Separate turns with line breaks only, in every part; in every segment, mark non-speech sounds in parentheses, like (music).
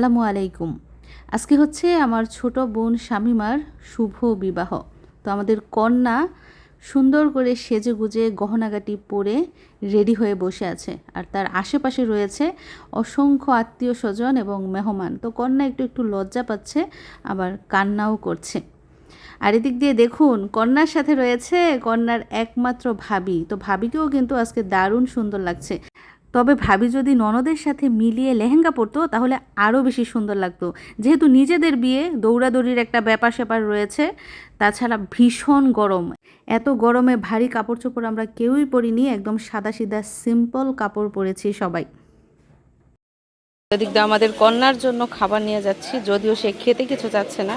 আসসালামু আলাইকুম। আজকে হচ্ছে আমার ছোট বোন শামিমার শুভ বিবাহ। তো আমাদের কন্যা সুন্দর করে সেজে গুজে গহনাগাটি পরে রেডি হয়ে বসে আছে আর তার আশেপাশে রয়েছে অসংখ্য আত্মীয় স্বজন এবং মেহমান। তো কন্যা একটু একটু লজ্জা পাচ্ছে, আবার কান্নাও করছে। আর এদিক দিয়ে দেখুন, কন্যার সাথে রয়েছে কন্যার একমাত্র ভাবি। তো ভাবিকেও কিন্তু আজকে দারুণ সুন্দর লাগছে। তবে ভাবি যদি ননদের সাথে মিলিয়ে লেহেঙ্গা পরতো, তাহলে আরও বেশি সুন্দর লাগতো। যেহেতু নিজেদের বিয়ে, দৌড়াদৌড়ির একটা ব্যাপার স্যাপার রয়েছে, তাছাড়া ভীষণ গরম। এত গরমে ভারী কাপড় চোপড় আমরা কেউই পরিনি, একদম সাদা সিধা সিম্পল কাপড় পরেছি সবাই। এদিক দিয়ে আমাদের কন্যার জন্য খাবার নিয়ে যাচ্ছি, যদিও সে খেতে কিছু যাচ্ছে না।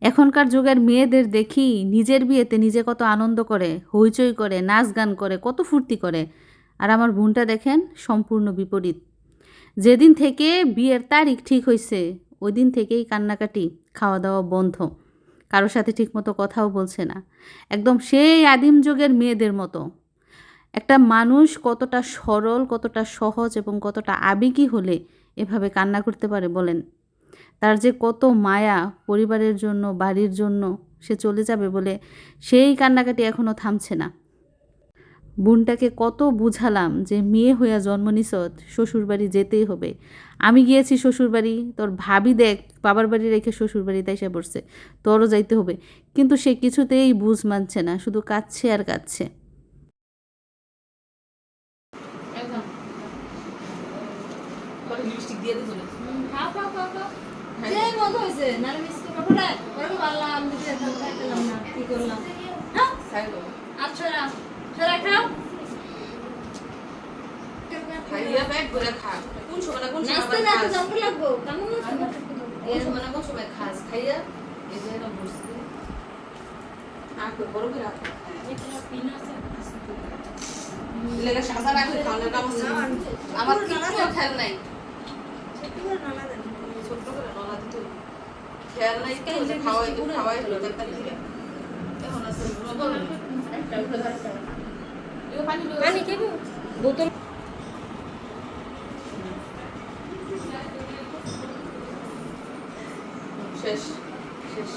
এখনকার যুগের মেয়েদের দেখি নিজের বিয়েতে নিজে কত আনন্দ করে, হইচই করে, নাচ গান করে, কত ফুর্তি করে। আর আমার বোনটা দেখেন, সম্পূর্ণ বিপরীত। যেদিন থেকে বিয়ের তারিখ ঠিক হয়েছে ওই দিন থেকেই কান্নাকাটি খাওয়া দাওয়া বন্ধ। কারোর সাথে ঠিকমতো কথাও বলছে না। একদম সেই আদিম যুগের মেয়েদের মতো। একটা মানুষ কতটা সরল, কতটা সহজ এবং কতটা আবেগী হলে এভাবে কান্না করতে পারে বলেন। তার যে কত মায়া পরিবারের জন্য বাড়ির জন্য সে চলে যাবে বলে সেই কান্নাকাটি এখনও থামছে না। বোনটাকে কত বুঝালাম যে মেয়ে হইয়া জন্ম নিছত শ্বশুরবাড়ি যেতেই হবে। আমি গিয়েছি শ্বশুরবাড়ি তোর ভাবি দেখ বাবার বাড়ি রেখে শ্বশুরবাড়িতে এসে পড়ছে তোরও যাইতে হবে। কিন্তু সে কিছুতেই বুঝ মানছে না শুধু কাঁদছে আর কাঁদছে।
একদম।
লিপস্টিক দিয়ে না
যে মজা হয়েছে নারে মিষ্টি কাপড়টা পরে পারলাম দিতে একদম না কি করলাম? হ্যাঁ?
খাইলো
আচ্ছা ছোড়া খাও।
খাইয়া ব্যাগ করে খা। কোন সময় না কোন সময়
নাচতে
আবার
নাচতে
খাস?
জম্পু লাগবো
কোন সময় না কোন সময় খাস? খাইয়া এই যে এরকম বসছি। আখ বড় করে রাখ। লেগে সাজা রাখলে খাওয়ালে কাম আমার কিচ্ছু খেয়াল নাই। করে নলা হবে। খেয়াল নাই তো খাওয়াই খাওয়াই হলো তাড়াতাড়ি দিলে এখন আছে
পানি খেবো বোতল
শেষ শেষ।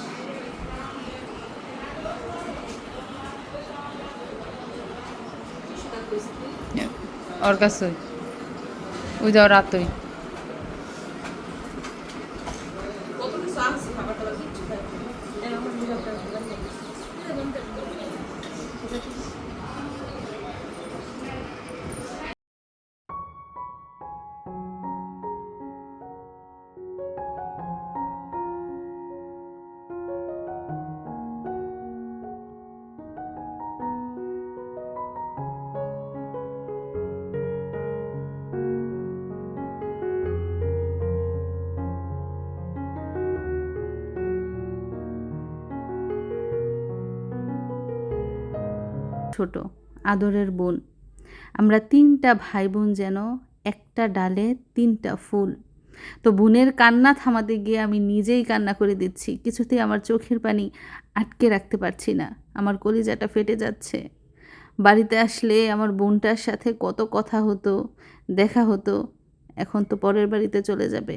ওর কাছে ওই যাও রাতই
ছোট, আদরের বোন। আমরা তিনটা ভাই বোন যেন একটা ডালে তিনটা ফুল। তো বোনের কান্না থামাতে গিয়ে আমি নিজেই কান্না করে দিচ্ছি, কিছুতেই আমার চোখের পানি আটকে রাখতে পারছি না, আমার কলিজাটা ফেটে যাচ্ছে। বাড়িতে আসলে আমার বোনটার সাথে কত কথা হতো, দেখা হতো, এখন তো পরের বাড়িতে চলে যাবে।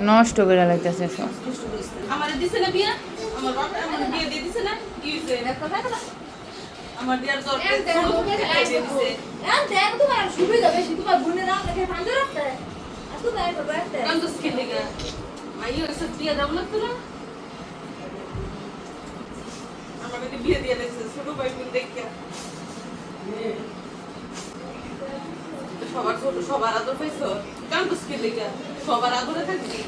নষ্ট করে লাগতেছে সব।
আমার দিছে না বিয়া? আমার বাপ আমার বিয়ে দিয়ে দিছে না? কি হইছে? আমার বিয়ার তোর দিয়ে দিছে। কাম তো স্কিল দিগা মাই হইছে বিয়ে দাও না তোরা আমাকে বিয়ে দিয়ে দিছে ছোট ভাই বোন দেখিয়া সবার ছোট সবার আদর পাইছো? কাম তো লেগে সবার আদরে থাকবি।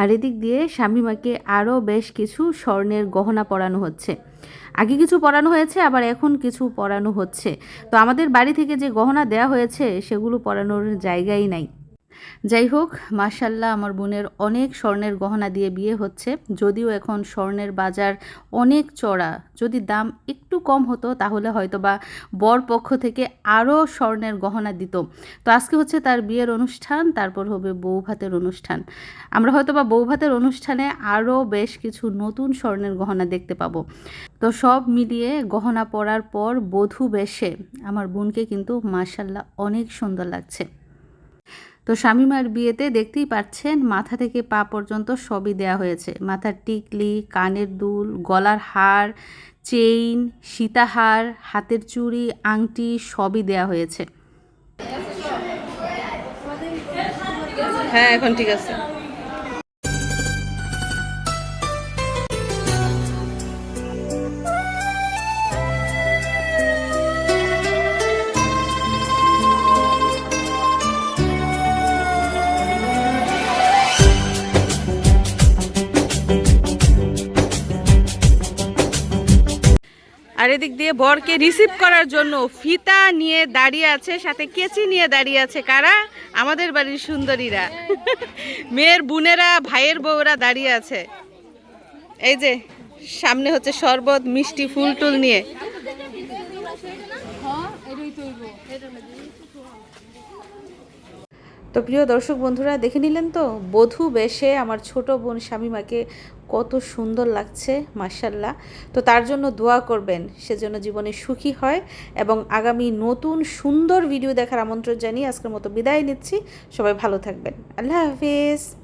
আর এদিক দিয়ে স্বামীমাকে আরও বেশ কিছু স্বর্ণের গহনা পরানো হচ্ছে। আগে কিছু পরানো হয়েছে, আবার এখন কিছু পরানো হচ্ছে। তো আমাদের বাড়ি থেকে যে গহনা দেয়া হয়েছে, সেগুলো পরানোর জায়গাই নাই। যাই হোক মার্শাল্লাহ আমার বোনের অনেক স্বর্ণের গহনা দিয়ে বিয়ে হচ্ছে। যদিও এখন স্বর্ণের বাজার অনেক চড়া, যদি দাম একটু কম হতো তাহলে হয়তো বা বর পক্ষ থেকে আরও স্বর্ণের গহনা দিত। তো আজকে হচ্ছে তার বিয়ের অনুষ্ঠান, তারপর হবে বউ ভাতের অনুষ্ঠান। আমরা হয়তো বা বউ ভাতের অনুষ্ঠানে আরও বেশ কিছু নতুন স্বর্ণের গহনা দেখতে পাবো। তো সব মিলিয়ে গহনা পরার পর বধূ বেশে, আমার বোনকে কিন্তু মার্শাল্লাহ অনেক সুন্দর লাগছে। তো স্বামীমার বিয়েতে দেখতেই পাচ্ছেন মাথা থেকে পা পর্যন্ত সবই দেয়া হয়েছে। মাথার টিকলি, কানের দুল, গলার হার, চেইন, সীতাহার, হাতের চুড়ি, আংটি সবই দেয়া হয়েছে।
হ্যাঁ এখন ঠিক আছে। আর এদিক দিয়ে বরকে রিসিভ করার জন্য ফিতা নিয়ে দাঁড়িয়ে আছে, সাথে কেচি নিয়ে দাঁড়িয়ে আছে কারা? আমাদের বাড়ির সুন্দরীরা। (laughs) মেয়ের বোনেরা, ভাইয়ের বউরা দাঁড়িয়ে আছে। এই যে, সামনে হচ্ছে শরবত, মিষ্টি, ফুল টুল নিয়ে।
তো প্রিয় দর্শক বন্ধুরা, দেখে নিলেন তো, বধূ বেশে আমার ছোট বোন স্বামীমাকে কত সুন্দর লাগছে মার্শাল্লাহ তো তার জন্য দোয়া করবেন সেজন্য জীবনে সুখী হয় এবং আগামী নতুন সুন্দর ভিডিও দেখার আমন্ত্রণ জানিয়ে আজকের মতো বিদায় নিচ্ছি। সবাই ভালো থাকবেন। আল্লাহ হাফিজ।